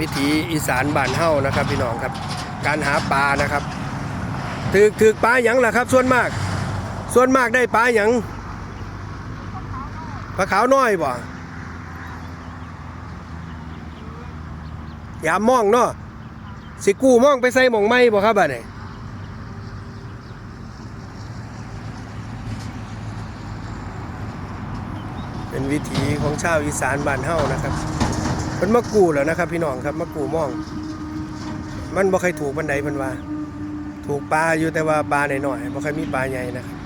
วิถีอีสานบ้านเฮานะครับพี่น้องครับ การหาปลานะครับถือถือปลาหยังล่ะครับ ส่วนมาก ส่วนมากได้ปลาหยังปลาขาวน้อยบ่ยามมองเนาะสิกู้มองไปใส่หมองไม้บ่ครับบัดนี้เป็นวิถีของชาวอีสานบ้านเฮานะครับ เป็นมะกู้แล้วนะครับ พี่น้องครับมะกู้มอง มันบ่เคยถูกบันไดมันว่า ถูกปลาอยู่แต่ว่าปลาหน่อยๆบ่เคยมีปลาใหญ่นะครับ